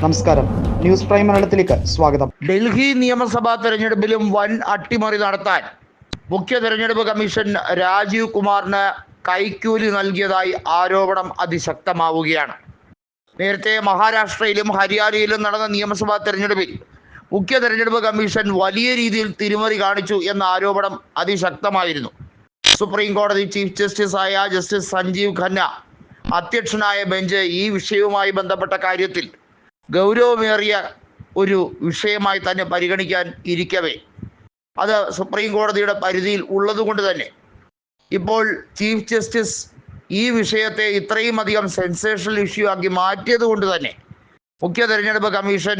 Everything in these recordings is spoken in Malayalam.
നമസ്കാരം. ന്യൂസ് പ്രൈം മലയാളത്തിലേക്ക് സ്വാഗതം. ഡൽഹി നിയമസഭാ തെരഞ്ഞെടുപ്പിലും വൻ അട്ടിമറി നടത്താൻ മുഖ്യ തെരഞ്ഞെടുപ്പ് കമ്മീഷൻ രാജീവ് കുമാറിന് കൈക്കൂലി നൽകിയതായി ആരോപണം അതിശക്തമാവുകയാണ്. നേരത്തെ മഹാരാഷ്ട്രയിലും ഹരിയാനയിലും നടന്ന നിയമസഭാ തെരഞ്ഞെടുപ്പിൽ മുഖ്യ തെരഞ്ഞെടുപ്പ് കമ്മീഷൻ വലിയ രീതിയിൽ തിരിമറി കാണിച്ചു എന്ന ആരോപണം അതിശക്തമായിരുന്നു. സുപ്രീം കോടതി ചീഫ് ജസ്റ്റിസ് ആയ ജസ്റ്റിസ് സഞ്ജീവ് ഖന്ന അധ്യക്ഷനായ ബെഞ്ച് ഈ വിഷയവുമായി ബന്ധപ്പെട്ട കാര്യത്തിൽ ഗൗരവമേറിയ ഒരു വിഷയമായി തന്നെ പരിഗണിക്കാൻ ഇരിക്കവേ. അത് സുപ്രീം കോടതിയുടെ പരിധിയിൽ ഉള്ളതുകൊണ്ട് തന്നെ. ഇപ്പോൾ ചീഫ് ജസ്റ്റിസ് ഈ വിഷയത്തെ ഇത്രയും അധികം സെൻസേഷണൽ ഇഷ്യൂ ആക്കി മാറ്റിയത് കൊണ്ട് തന്നെ മുഖ്യ തെരഞ്ഞെടുപ്പ് കമ്മീഷൻ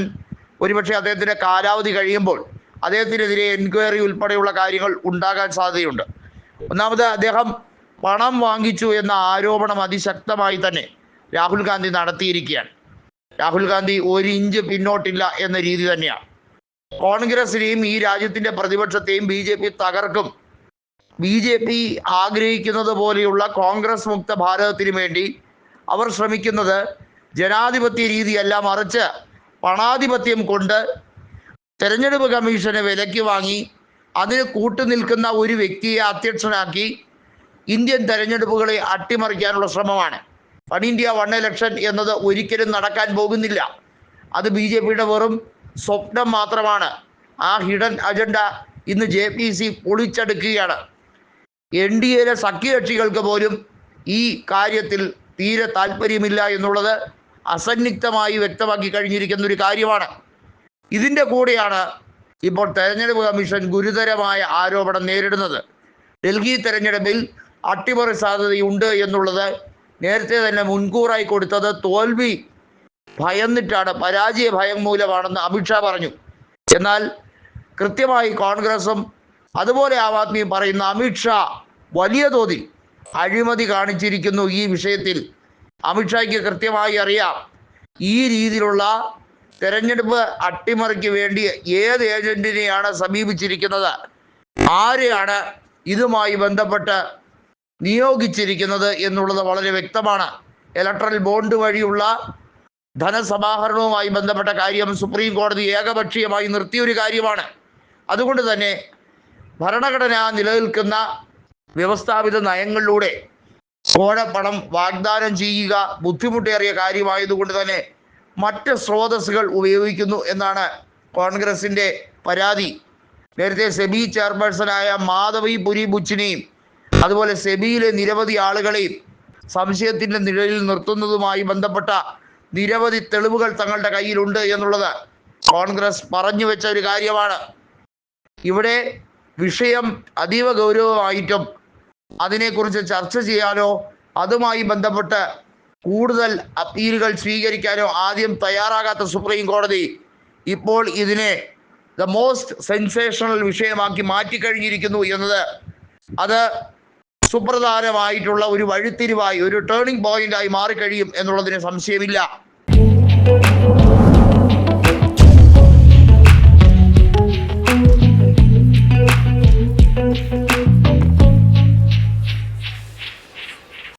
ഒരുപക്ഷെ അദ്ദേഹത്തിന്റെ കാലാവധി കഴിയുമ്പോൾ അദ്ദേഹത്തിനെതിരെ എൻക്വയറി ഉൾപ്പെടെയുള്ള കാര്യങ്ങൾ ഉണ്ടാകാൻ സാധ്യതയുണ്ട്. ഒന്നാമത് അദ്ദേഹം പണം വാങ്ങിച്ചു എന്ന ആരോപണം അതിശക്തമായി തന്നെ രാഹുൽ ഗാന്ധി നടത്തിയിരിക്കുകയാണ്. രാഹുൽ ഗാന്ധി ഒരു ഇഞ്ച് പിന്നോട്ടില്ല എന്ന രീതി തന്നെയാണ് കോൺഗ്രസിനെയും ഈ രാജ്യത്തിന്റെ പ്രതിപക്ഷത്തെയും ബി ജെ പി തകർക്കും. ബി ജെ പി ആഗ്രഹിക്കുന്നത് പോലെയുള്ള കോൺഗ്രസ് മുക്ത ഭാരതത്തിന് വേണ്ടി അവർ ശ്രമിക്കുന്നത് ജനാധിപത്യ രീതിയല്ല മറിച്ച് പണാധിപത്യം കൊണ്ട് തെരഞ്ഞെടുപ്പ് കമ്മീഷനെ വിലയ്ക്ക് വാങ്ങി അതിന് കൂട്ടുനിൽക്കുന്ന ഒരു വ്യക്തിയെ അധ്യക്ഷനാക്കി ഇന്ത്യൻ തെരഞ്ഞെടുപ്പുകളെ അട്ടിമറിക്കാനുള്ള ശ്രമമാണ്. വൺ ഇന്ത്യ വൺ ഇലക്ഷൻ എന്നത് ഒരിക്കലും നടക്കാൻ പോകുന്നില്ല. അത് ബി ജെ പിയുടെ വെറും സ്വപ്നം മാത്രമാണ്. ആ ഹിഡൻ അജണ്ട ഇന്ന് ജെ പി സി പൊളിച്ചെടുക്കുകയാണ്. എൻ ഡി എയിലെ സഖ്യകക്ഷികൾക്ക് പോലും ഈ കാര്യത്തിൽ തീരെ താല്പര്യമില്ല എന്നുള്ളത് അസന്നിഗ്ധമായി വ്യക്തമാക്കി കഴിഞ്ഞിരിക്കുന്ന ഒരു കാര്യമാണ്. ഇതിന്റെ കൂടെയാണ് ഇപ്പോൾ തെരഞ്ഞെടുപ്പ് കമ്മീഷൻ ഗുരുതരമായ ആരോപണം നേരിടുന്നത്. ഡൽഹി തെരഞ്ഞെടുപ്പിൽ അട്ടിമറി സാധ്യതയുണ്ട് എന്നുള്ളത് നേരത്തെ തന്നെ മുൻകൂറായി കൊടുത്തത് തോൽവി ഭയന്നിട്ടാണ് പരാജയ ഭയം മൂലമാണെന്ന് അമിത്ഷാ പറഞ്ഞു. എന്നാൽ കൃത്യമായി കോൺഗ്രസും അതുപോലെ ആം ആദ്മിയും പറയുന്ന അമിത്ഷാ വലിയ തോതിൽ അഴിമതി കാണിച്ചിരിക്കുന്നു ഈ വിഷയത്തിൽ. അമിത്ഷായ്ക്ക് കൃത്യമായി അറിയാം ഈ രീതിയിലുള്ള തെരഞ്ഞെടുപ്പ് അട്ടിമറിക്ക് വേണ്ടി ഏത് ഏജന്റിനെയാണ് സമീപിച്ചിരിക്കുന്നത്? ആരെയാണ് ഇതുമായി ബന്ധപ്പെട്ട് നിയോഗിച്ചിരിക്കുന്നത് എന്നുള്ളത് വളരെ വ്യക്തമാണ്. ഇലക്ട്രൽ ബോണ്ട് വഴിയുള്ള ധനസമാഹരണവുമായി ബന്ധപ്പെട്ട കാര്യം സുപ്രീം കോടതി ഏകപക്ഷീയമായി നിർത്തിയ ഒരു കാര്യമാണ്. അതുകൊണ്ട് തന്നെ ഭരണഘടന നിലനിൽക്കുന്ന വ്യവസ്ഥാപിത നയങ്ങളിലൂടെ കോഴപ്പണം വാഗ്ദാനം ചെയ്യുക ബുദ്ധിമുട്ടേറിയ കാര്യമായതുകൊണ്ട് തന്നെ മറ്റ് സ്രോതസ്സുകൾ ഉപയോഗിക്കുന്നു എന്നാണ് കോൺഗ്രസിന്റെ പരാതി. നേരത്തെ സെബി ചെയർപേഴ്സണായ മാധവി പുരി ബുച്ചിനെയും അതുപോലെ സെബിയിലെ നിരവധി ആളുകളെയും സംശയത്തിന്റെ നിഴലിൽ നിർത്തുന്നതുമായി ബന്ധപ്പെട്ട നിരവധി തെളിവുകൾ തങ്ങളുടെ കയ്യിലുണ്ട് എന്നുള്ളത് കോൺഗ്രസ് പറഞ്ഞു വെച്ച ഒരു കാര്യമാണ്. ഇവിടെ വിഷയം അതീവ ഗൗരവമായിട്ടും അതിനെക്കുറിച്ച് ചർച്ച ചെയ്യാനോ അതുമായി ബന്ധപ്പെട്ട് കൂടുതൽ അപ്പീലുകൾ സ്വീകരിക്കാനോ ആദ്യം തയ്യാറാകാത്ത സുപ്രീം കോടതി ഇപ്പോൾ ഇതിനെ ദ മോസ്റ്റ് സെൻസേഷണൽ വിഷയമാക്കി മാറ്റിക്കഴിഞ്ഞിരിക്കുന്നു എന്നത് അത് സുപ്രധാനമായിട്ടുള്ള ഒരു വഴിത്തിരിവായി ഒരു ടേണിംഗ് പോയിന്റായി മാറിക്കഴിയും എന്നുള്ളതിന് സംശയമില്ല.